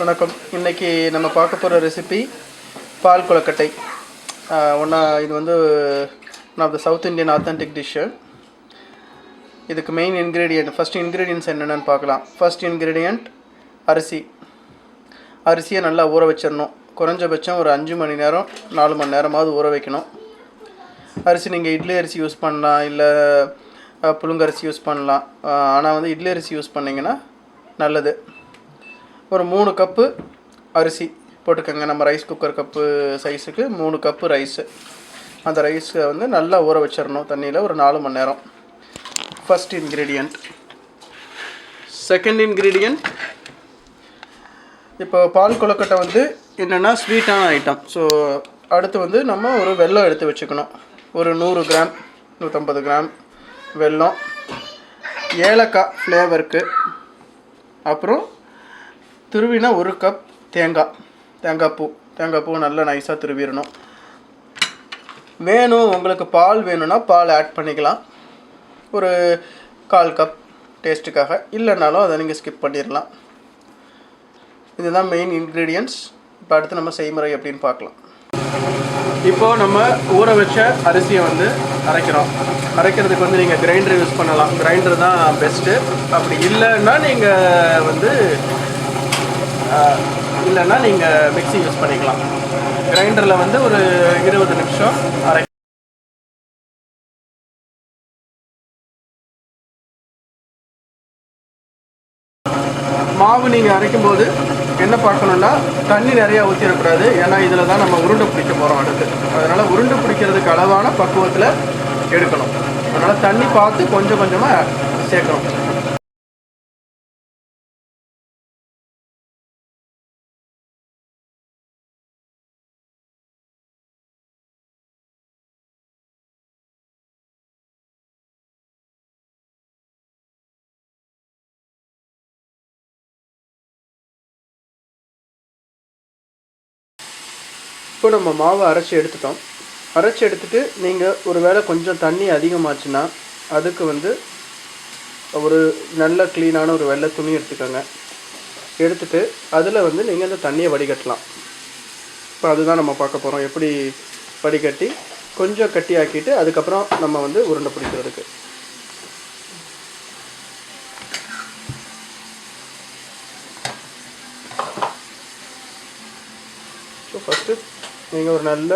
வணக்கம். இன்னைக்கு நம்ம பார்க்க போகிற ரெசிபி பால் கொழுக்கட்டை. ஒன்றா இது வந்து one of the South Indian authentic dish இதுக்கு மெயின் இன்க்ரீடியன்ட் ஃபஸ்ட் இன்க்ரீடியன்ட்ஸ் என்னென்னு பார்க்கலாம். ஃபர்ஸ்ட் இன்க்ரீடியண்ட் அரிசி. அரிசியை நல்லா ஊற வச்சிடணும். குறைஞ்சபட்சம் ஒரு அஞ்சு மணி நேரம் நாலு மணி நேரமாவது ஊற வைக்கணும். அரிசி நீங்கள் இட்லி அரிசி யூஸ் பண்ணலாம் இல்லை புழுங்கரிசி யூஸ் பண்ணலாம். ஆனால் வந்து இட்லி அரிசி யூஸ் பண்ணிங்கன்னா நல்லது. ஒரு மூணு கப்பு அரிசி போட்டுக்கோங்க. நம்ம ரைஸ் குக்கர் கப்பு சைஸுக்கு மூணு கப்பு ரைஸு அந்த ரைஸை வந்து நல்லா ஊற வச்சிடணும் தண்ணியில் ஒரு நாலு மணி நேரம். ஃபஸ்ட் இன்க்ரீடியண்ட் செகண்ட் இன்க்ரீடியண்ட் இப்போ பால் கொலக்கட்டை வந்து என்னென்னா ஸ்வீட்டான ஐட்டம் ஸோ அடுத்து வந்து நம்ம ஒரு வெல்லம் எடுத்து வச்சுக்கணும். ஒரு நூறு கிராம் நூற்றம்பது கிராம் வெல்லம். ஏலக்காய் ஃப்ளேவருக்கு அப்புறம் துருவினா ஒரு கப் தேங்காய் தேங்காய் பூ. தேங்காய் பூ நல்லா நைஸாக துருவிடணும் வேணும் உங்களுக்கு பால் வேணும்னா பால் ஆட் பண்ணிக்கலாம். ஒரு கால் கப் டேஸ்ட்டுக்காக இல்லைனாலும் அதை நீங்கள் ஸ்கிப் பண்ணிடலாம் இதுதான் மெயின் இன்க்ரீடியன்ட்ஸ் இப்போ அடுத்து நம்ம செய்முறை அப்படின்னு பார்க்கலாம். இப்போது நம்ம ஊற வச்ச அரிசியை வந்து அரைக்கிறோம். அரைக்கிறதுக்கு வந்து நீங்கள் கிரைண்டர் யூஸ் பண்ணலாம். கிரைண்டர் தான் பெஸ்ட்டு அப்படி இல்லைன்னா நீங்கள் வந்து இல்லைன்னா நீங்கள் மிக்சி யூஸ் பண்ணிக்கலாம். கிரைண்டரில் வந்து ஒரு இருபது நிமிஷம் அரை மாவு நீங்கள் அரைக்கும்போது என்ன பார்க்கணுன்னா தண்ணி நிறையா ஊற்றிடக்கூடாது ஏன்னா இதில் தான் நம்ம உருண்டை பிடிக்க போகிறோம் அடுத்து. அதனால் உருண்டை பிடிக்கிறதுக்கு அளவான பக்குவத்தில் எடுக்கணும். அதனால் தண்ணி பார்த்து கொஞ்சம் கொஞ்சமாக சேர்க்கணும். இப்போ நம்ம மாவை அரைச்சி எடுத்துட்டோம். அரைச்சி எடுத்துட்டு நீங்கள் ஒரு வேளை கொஞ்சம் தண்ணி அதிகமாச்சுன்னா அதுக்கு வந்து ஒரு நல்ல க்ளீனான ஒரு வெள்ளை துணி எடுத்துக்கோங்க. எடுத்துட்டு அதில் வந்து நீங்கள் அந்த தண்ணியை வடிகட்டலாம். இப்போ அதுதான் நம்ம பார்க்க போகிறோம் எப்படி வடிகட்டி கொஞ்சம் கட்டி ஆக்கிட்டு அதுக்கப்புறம் நம்ம வந்து உருண்டை பிடிக்கிறதுக்கு. ஸோ ஃபஸ்ட்டு நீங்கள் ஒரு நல்ல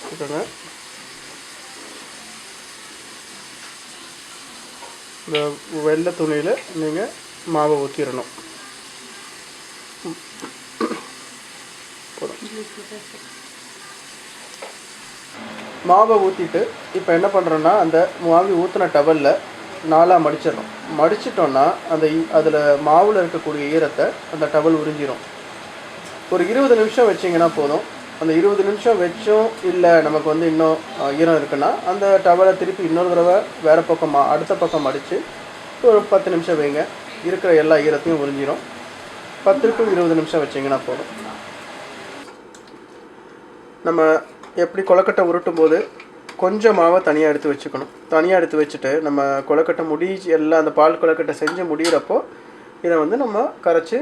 வச்சுக்கோங்க இந்த வெள்ளை துணியில் நீங்கள் மாவை ஊற்றிடணும் மாவை ஊற்றிட்டு இப்போ என்ன பண்ணுறோன்னா அந்த மாவி ஊற்றின டவலில் நாலாக மடிச்சிடணும் மடிச்சிட்டோன்னா அந்த அதில் மாவில் இருக்கக்கூடிய ஈரத்தை அந்த டவல் உறிஞ்சிரும். ஒரு இருபது நிமிஷம் வச்சிங்கன்னா போதும். அந்த இருபது நிமிஷம் வச்சும் இல்லை நமக்கு வந்து இன்னும் ஈரம் இருக்குன்னா அந்த டவலை திருப்பி இன்னொரு தடவை வேறு பக்கம் மா- அடுத்த பக்கம் மடித்து ஒரு பத்து நிமிஷம் வைங்க. இருக்கிற எல்லா ஈரத்தையும் உறிஞ்சிரும். பத்து டு இருபது நிமிஷம் வச்சிங்கன்னா போதும். நம்ம எப்படி கொலக்கட்டை உருட்டும் போது கொஞ்சம் மாவை தனியாக எடுத்து வச்சுக்கணும். தனியாக எடுத்து வச்சுட்டு நம்ம கொலக்கட்டை முடி எல்லாம் அந்த பால் கொலக்கட்டை செஞ்சு முடிகிறப்போ இதை வந்து நம்ம கரைச்சி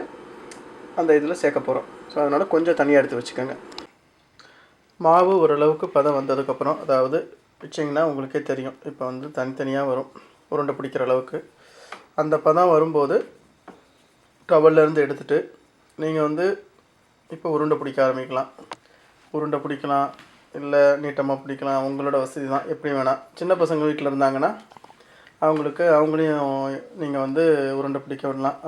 அந்த இதில் சேர்க்க போகிறோம் ஸோ அதனால் கொஞ்சம் தனியாக எடுத்து வச்சுக்கோங்க. மாவு ஓரளவுக்கு பதம் வந்ததுக்கப்புறம் அதாவது வச்சிங்கன்னா உங்களுக்கே தெரியும். இப்போ வந்து தனித்தனியாக வரும். உருண்டை பிடிக்கிற அளவுக்கு. அந்த பதம் வரும்போது டவல்லேருந்து எடுத்துகிட்டு நீங்கள் வந்து இப்போ உருண்டை பிடிக்க ஆரம்பிக்கலாம். உருண்டை பிடிக்கலாம். இல்லை நீட்டமாக பிடிக்கலாம். உங்களோட வசதி தான். எப்படி வேணால் சின்ன பசங்க வீட்டில் இருந்தாங்கன்னா அவங்களுக்கு அவங்களையும் நீங்கள் வந்து உருண்டை பிடிக்க விடலாம்.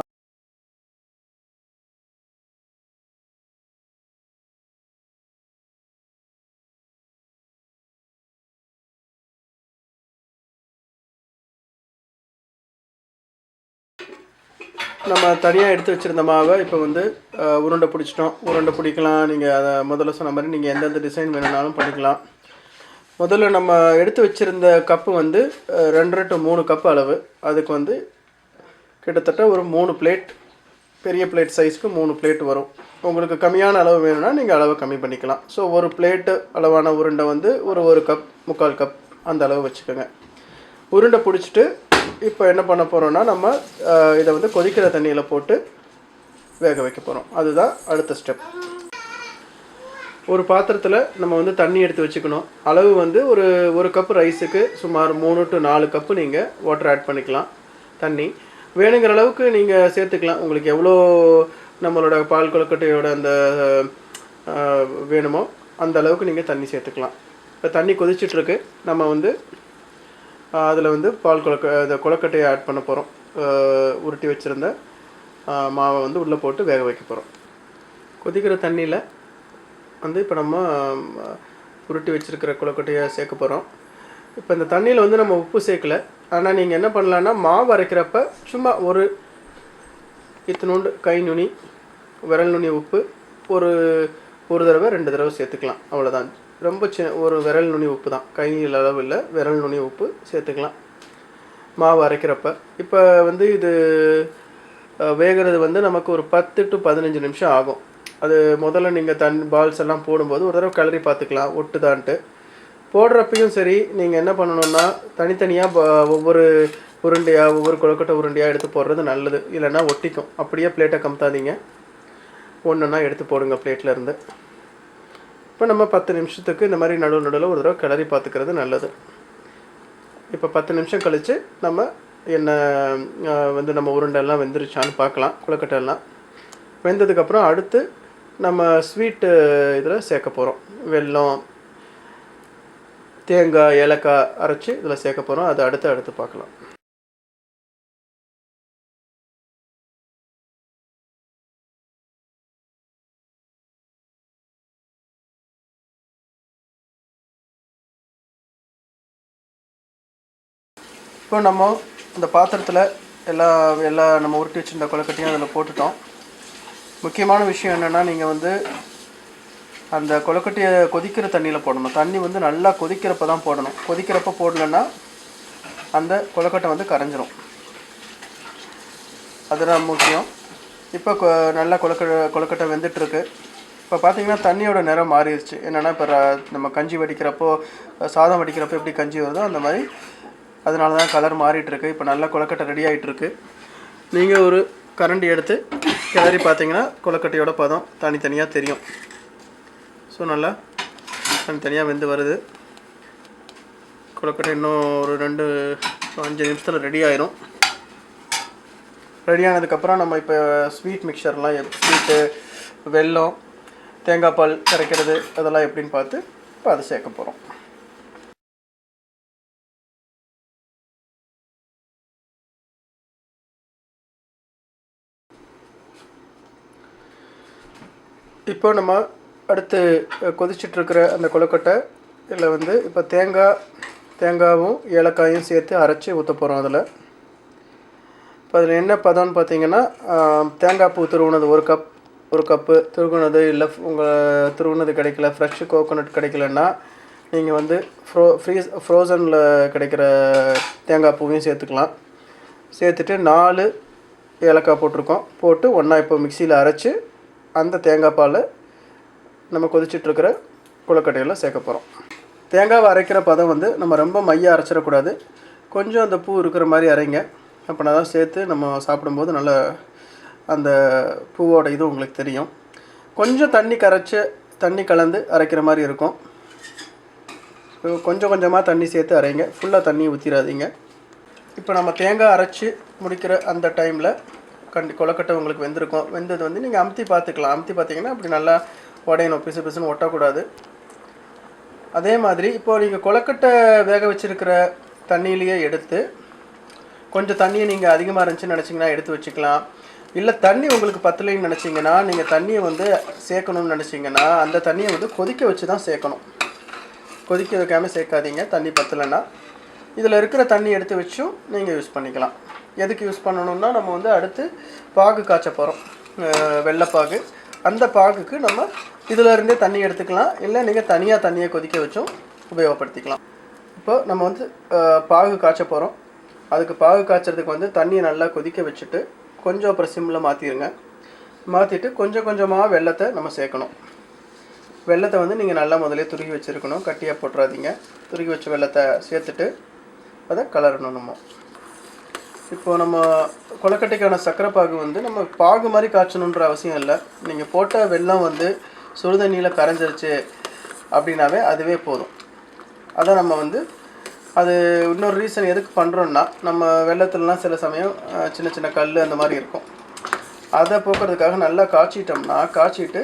நம்ம தனியாக எடுத்து வச்சுருந்த மாவை இப்போ வந்து உருண்டை பிடிச்சிட்டோம். உருண்டை பிடிக்கலாம். நீங்கள் அதை முதல்ல சொன்ன மாதிரி நீங்கள் எந்தெந்த டிசைன் வேணும்னாலும் பண்ணிக்கலாம். முதல்ல நம்ம எடுத்து வச்சுருந்த கப்பு வந்து ரெண்டரை டு மூணு கப் அளவு. அதுக்கு வந்து கிட்டத்தட்ட ஒரு மூணு பிளேட் பெரிய பிளேட் சைஸ்க்கு மூணு பிளேட் வரும். உங்களுக்கு கம்மியான அளவு வேணும்னா நீங்கள் அளவு கம்மி பண்ணிக்கலாம். ஸோ ஒரு பிளேட்டு அளவான உருண்டை வந்து ஒரு ஒரு கப் முக்கால் கப் அந்த அளவு வச்சுக்கோங்க. உருண்டை பிடிச்சிட்டு இப்போ என்ன பண்ண போகிறோம்னா நம்ம இதை வந்து கொதிக்கிற தண்ணியில் போட்டு வேக வைக்க போகிறோம் அதுதான் அடுத்த ஸ்டெப் ஒரு பாத்திரத்தில் நம்ம வந்து தண்ணி எடுத்து வச்சுக்கணும். அளவு வந்து ஒரு ஒரு கப் ரைஸுக்கு சுமார் மூணு டு நாலு கப்பு நீங்கள் வாட்டர் ஆட் பண்ணிக்கலாம். தண்ணி. வேணுங்கிற அளவுக்கு நீங்கள் சேர்த்துக்கலாம். உங்களுக்கு எவ்வளோ நம்மளோட பால் கொழுக்கட்டையோட அந்த வேணுமோ அந்த அளவுக்கு நீங்கள் தண்ணி சேர்த்துக்கலாம். இப்போ தண்ணி கொதிச்சிட்ருக்கு நம்ம வந்து அதில் வந்து பால் கொலக்க இந்த கொலக்கட்டையை ஆட் பண்ண போகிறோம் உருட்டி வச்சுருந்த மாவை வந்து உள்ளே போட்டு வேக வைக்க போகிறோம் கொதிக்கிற தண்ணியில் வந்து இப்போ நம்ம உருட்டி வச்சுருக்கிற கொலக்கட்டையை சேர்க்க போகிறோம் இப்போ இந்த தண்ணியில் வந்து நம்ம உப்பு சேர்க்கல. ஆனால் நீங்கள் என்ன பண்ணலான்னா மாவு அரைக்கிறப்ப சும்மா ஒரு இத்தினோண்டு கை நுனி விரல் நுனி உப்பு ஒரு ஒரு தடவை ரெண்டு தடவை சேர்த்துக்கலாம். அவ்வளோதான் ரொம்ப சின்ன ஒரு விரல் நுனி உப்பு தான். கையில் அளவு இல்லை விரல் நுனி உப்பு சேர்த்துக்கலாம். மாவு அரைக்கிறப்ப. இப்போ வந்து இது வேகிறது வந்து நமக்கு ஒரு பத்து டு பதினஞ்சு நிமிஷம் ஆகும். அது முதல்ல நீங்கள் தன் பால்ஸ் எல்லாம் போடும்போது ஒரு தடவை கிளறி பார்த்துக்கலாம் ஒட்டுதான்ட்டு. போடுறப்பையும் சரி நீங்கள் என்ன பண்ணணும்னா தனித்தனியாக ஒவ்வொரு உருண்டையாக ஒவ்வொரு கொழுக்கட்டை உருண்டையாக எடுத்து போடுறது நல்லது. இல்லைன்னா ஒட்டிக்கும். அப்படியே பிளேட்டை கமுத்தாதீங்க ஒன்றுன்னா எடுத்து போடுங்க பிளேட்டில் இருந்து. இப்போ நம்ம பத்து நிமிஷத்துக்கு இந்த மாதிரி நடுவு நடுவில் ஒரு தடவை கிளறி பார்த்துக்கிறது நல்லது. இப்போ பத்து நிமிஷம் கழித்து நம்ம என்ன வந்து நம்ம உருண்டெல்லாம் வெந்துருச்சான்னு பார்க்கலாம் கொழுக்கட்டை எல்லாம். வெந்ததுக்கப்புறம் அடுத்து நம்ம ஸ்வீட்டு இதில் சேர்க்க போகிறோம் வெல்லம் தேங்காய் ஏலக்காய் அரைச்சி இதில் சேர்க்க போகிறோம் அதை அடுத்து அடுத்து பார்க்கலாம். இப்போ நம்ம இந்த பாத்திரத்தில் எல்லா எல்லா நம்ம உருட்டி வச்சிருந்த கொழுக்கட்டையும் அதில் போட்டுட்டோம். முக்கியமான விஷயம் என்னென்னா நீங்கள் வந்து அந்த கொழுக்கட்டையை கொதிக்கிற தண்ணியில் போடணும். தண்ணி வந்து நல்லா கொதிக்கிறப்ப தான் போடணும். கொதிக்கிறப்ப போடலன்னா அந்த கொழுக்கட்டை வந்து கரைஞ்சிரும். அதுதான் முக்கியம். இப்போ கொ- நல்லா கொலக்க கொழுக்கட்டை வெந்துட்டுருக்கு. இப்போ பார்த்தீங்கன்னா தண்ணியோட நிறம் மாறிடுச்சு. என்னென்னா இப்போ நம்ம கஞ்சி வடிக்கிறப்போ சாதம் வடிக்கிறப்போ எப்படி கஞ்சி வருதோ அந்த மாதிரி அதனால தான் கலர் மாறிட்டுருக்கு. இப்போ நல்லா கொழுக்கட்டை ரெடி ஆகிட்டுருக்கு நீங்கள் ஒரு கரண்டி எடுத்து கிளறி பார்த்தீங்கன்னா கொழுக்கட்டையோட பதம் தனித்தனியாக தெரியும். ஸோ நல்லா தனித்தனியாக வெந்து வருது. கொழுக்கட்டை இன்னும் ஒரு ரெண்டு அஞ்சு நிமிஷத்தில் ரெடி ஆயிரும். ரெடி ஆனதுக்கப்புறம் நம்ம இப்போ ஸ்வீட் மிக்சர்லாம் ஸ்வீட்டு வெல்லம் தேங்காய் பால் கரைக்கிறது அதெல்லாம் எப்படின்னு பார்த்து இப்போ அதை சேர்க்க போகிறோம் இப்போ நம்ம அடுத்து கொதிச்சிட்ருக்கிற அந்த கொழுக்கட்டை இதில் வந்து இப்போ தேங்காய் தேங்காயும் ஏலக்காயும் சேர்த்து அரைச்சி ஊற்ற போகிறோம் அதில். இப்போ அதில் என்ன பதம்னு பார்த்தீங்கன்னா தேங்காய் பூ துருவுனது ஒரு கப் ஒரு கப்பு. துருகுனது இல்லை உங்கள் துருவுனது கிடைக்கல ஃப்ரெஷ் கோகோனட் கிடைக்கலன்னா நீங்கள் வந்து ஃப்ரோ ஃப்ரீஸ் ஃப்ரோசனில் கிடைக்கிற தேங்காய் பூவையும் சேர்த்துக்கலாம். சேர்த்துட்டு நாலு ஏலக்காய் போட்டிருக்கோம். போட்டு ஒன்றா இப்போ மிக்சியில் அரைச்சி அந்த தேங்காய் பாலை நம்ம கொதிச்சிட்ருக்கிற குளக்கட்டையில் சேர்க்க போகிறோம் தேங்காவை அரைக்கிற பதம் வந்து நம்ம ரொம்ப மையாக அரைச்சிடக்கூடாது. கொஞ்சம் அந்த பூ இருக்கிற மாதிரி அரைங்க. அப்படின்னா தான் சேர்த்து நம்ம சாப்பிடும்போது நல்ல அந்த பூவோட இது உங்களுக்கு தெரியும். கொஞ்சம் தண்ணி கரைச்சி தண்ணி கலந்து அரைக்கிற மாதிரி இருக்கும். கொஞ்சம் கொஞ்சமாக தண்ணி சேர்த்து அரைங்க. ஃபுல்லாக தண்ணி ஊற்றிடாதீங்க இப்போ நம்ம தேங்காய் அரைச்சி முடிக்கிற அந்த டைமில் கண்டி கொலக்கட்டை உங்களுக்கு வெந்திருக்கும். வெந்தது வந்து நீங்கள் அமுத்தி பார்த்துக்கலாம். அமுத்தி பார்த்தீங்கன்னா அப்படி நல்லா உடையணும். பிசு பிசுன்னு ஒட்டக்கூடாது. அதே மாதிரி இப்போது நீங்கள் கொலக்கட்டை வேக வச்சிருக்கிற தண்ணியிலேயே எடுத்து கொஞ்சம் தண்ணியை நீங்கள் அதிகமாக இருந்துச்சுன்னு நினச்சிங்கன்னா எடுத்து வச்சுக்கலாம். இல்லை தண்ணி உங்களுக்கு பத்தலைன்னு நினச்சிங்கன்னா நீங்கள் தண்ணியை வந்து சேர்க்கணும்னு நினச்சிங்கன்னா அந்த தண்ணியை வந்து கொதிக்க வச்சு தான் சேர்க்கணும். கொதிக்க வைக்காமல் சேர்க்காதீங்க. தண்ணி பத்தலைன்னா. இதில் இருக்கிற தண்ணி எடுத்து வச்சும் நீங்கள் யூஸ் பண்ணிக்கலாம். எதுக்கு யூஸ் பண்ணணும்னா நம்ம வந்து அடுத்து பாகு காய்ச்ச போகிறோம் வெள்ளைப்பாகு. அந்த பாகுக்கு நம்ம இதிலருந்தே தண்ணி எடுத்துக்கலாம். இல்லை நீங்கள் தனியாக தண்ணியை கொதிக்க வச்சும் உபயோகப்படுத்திக்கலாம். இப்போ நம்ம வந்து பாகு காய்ச்ச போகிறோம் அதுக்கு பாகு காய்ச்சறதுக்கு வந்து தண்ணியை நல்லா கொதிக்க வச்சுட்டு கொஞ்சம் அப்புறம் சிம்மில் மாற்றிடுங்க மாற்றிட்டு கொஞ்சம் கொஞ்சமாக வெள்ளத்தை நம்ம சேர்க்கணும். வெள்ளத்தை வந்து நீங்கள் நல்லா முதலே துருகி வச்சுருக்கணும். கட்டியாக போட்டுறாதீங்க. துருகி வச்ச வெள்ளத்தை சேர்த்துட்டு அதை கலரணும் நம்ம. இப்போ நம்ம கொலக்கட்டைக்கான சக்கரை பாகு வந்து நம்ம பாகு மாதிரி காய்ச்சணுன்ற அவசியம் இல்லை. நீங்கள் போட்ட வெள்ளம் வந்து சுடுதண்ணியில் கரைஞ்சிருச்சு அப்படின்னாவே அதுவே போதும். அதை நம்ம வந்து அது இன்னொரு ரீசன் எதுக்கு பண்ணுறோன்னா நம்ம வெள்ளத்துலலாம் சில சமயம் சின்ன சின்ன கல் அந்த மாதிரி இருக்கும். அதை போக்குறதுக்காக நல்லா காய்ச்சிட்டோம்னா காய்ச்சிட்டு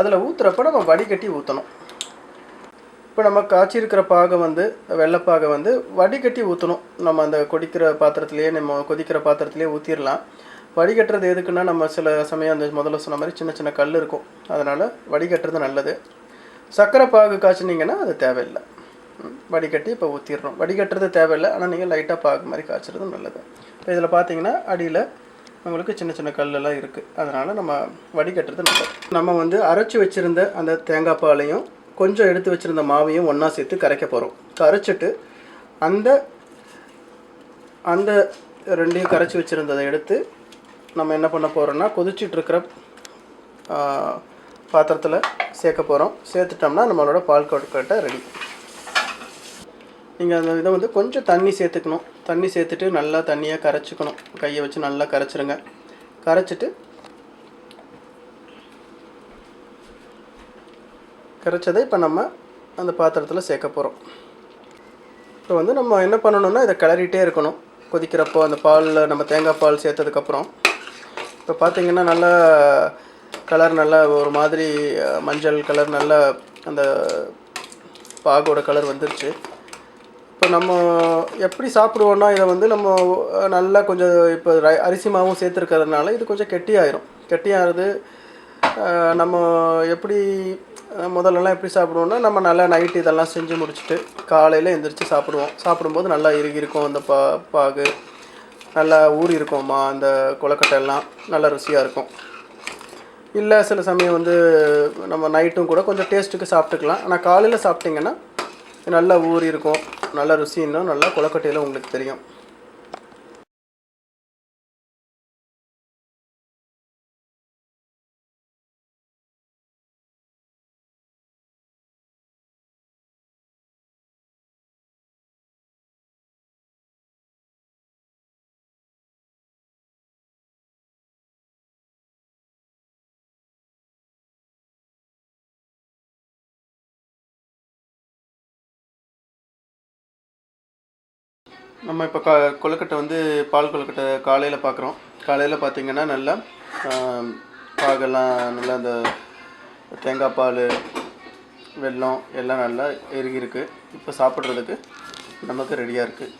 அதில் ஊற்றுறப்ப நம்ம வடிகட்டி ஊற்றணும் இப்போ நம்ம காய்ச்சிருக்கிற பாகை வந்து வெள்ளைப்பாகை வந்து வடிகட்டி ஊற்றணும் நம்ம அந்த கொதிக்கிற பாத்திரத்துலேயே நம்ம கொதிக்கிற பாத்திரத்துலேயே ஊற்றிடலாம் வடிகட்டுறது எதுக்குன்னா நம்ம சில சமயம் அந்த முதல்ல சொன்ன மாதிரி சின்ன சின்ன கல் இருக்கும். அதனால் வடிகட்டுறது நல்லது. சர்க்கரை பாகு காய்ச்சினீங்கன்னா அது தேவையில்லை. வடிகட்டி இப்போ ஊற்றிடுறோம் வடிகட்டுறது தேவையில்லை. ஆனால் நீங்கள் லைட்டாக பாகு மாதிரி காய்ச்சறது நல்லது. இப்போ இதில் பார்த்தீங்கன்னா அடியில் உங்களுக்கு சின்ன சின்ன கல்லெல்லாம் இருக்குது அதனால் நம்ம வடிகட்டுறது நல்லது. நம்ம வந்து அரைச்சி வச்சுருந்த அந்த தேங்காய் பாலையும் கொஞ்சம் எடுத்து வச்சுருந்த மாவையும் ஒன்றா சேர்த்து கரைக்க போகிறோம் கரைச்சிட்டு அந்த அந்த ரெண்டையும் கரைச்சி வச்சுருந்ததை எடுத்து நம்ம என்ன பண்ண போகிறோம்னா கொதிச்சிட்ருக்கிற பாத்திரத்தில் சேர்க்க போகிறோம் சேர்த்துட்டோம்னா நம்மளோட பால் கொழுக்கட்டை ரெடி நீங்கள் அந்த இதை வந்து கொஞ்சம் தண்ணி சேர்த்துக்கணும். தண்ணி சேர்த்துட்டு நல்லா தண்ணியாக கரைச்சிக்கணும். கையை வச்சு நல்லா கரைச்சிருங்க. கரைச்சிட்டு கரைச்சதை இப்போ நம்ம அந்த பாத்திரத்தில் சேர்க்க போகிறோம் இப்போ வந்து நம்ம என்ன பண்ணணும்னா இதை கிளறிட்டே இருக்கணும். கொதிக்கிறப்போ அந்த பாலில் நம்ம தேங்காய் பால் சேர்த்ததுக்கப்புறம் இப்போ பார்த்திங்கன்னா நல்லா கலர் நல்லா ஒரு மாதிரி மஞ்சள் கலர் நல்லா அந்த பாகோட கலர் வந்துருச்சு. இப்போ நம்ம எப்படி சாப்பிடுவோன்னா இதை வந்து நம்ம நல்லா கொஞ்சம் இப்போ ரை- அரிசி மாவும் சேர்த்துருக்கறதுனால இது கொஞ்சம் கெட்டியாயிரும். கெட்டியாகிறது நம்ம எப்படி முதல்லலாம் எப்படி சாப்பிடுவோம்னா நம்ம நல்லா நைட்டு இதெல்லாம் செஞ்சு முடிச்சுட்டு காலையில் எந்திரிச்சு சாப்பிடுவோம். சாப்பிடும்போது நல்லா இறுகி இருக்கும் அந்த பா பாகு. நல்லா ஊறி இருக்கும்மா அந்த கொலக்கட்டை எல்லாம். நல்லா ருசியாக இருக்கும். இல்லை சில சமயம் வந்து நம்ம நைட்டும் கூட கொஞ்சம் டேஸ்ட்டுக்கு சாப்பிட்டுக்கலாம். ஆனால் காலையில் சாப்பிட்டிங்கன்னா நல்லா ஊறி இருக்கும் நல்லா ருசி இன்னும் நல்லா கொலக்கட்டையில் உங்களுக்கு தெரியும். நம்ம இப்போ கா கொழுக்கட்டை வந்து பால் கொழுக்கட்டை காலையில் பார்க்குறோம் காலையில் பார்த்தீங்கன்னா நல்லா பாகெல்லாம் நல்லா அந்த தேங்காய் பால் வெல்லம் எல்லாம் நல்லா இறுகி இருக்கு இப்போ சாப்பிட்றதுக்கு நமக்கு ரெடியாக இருக்குது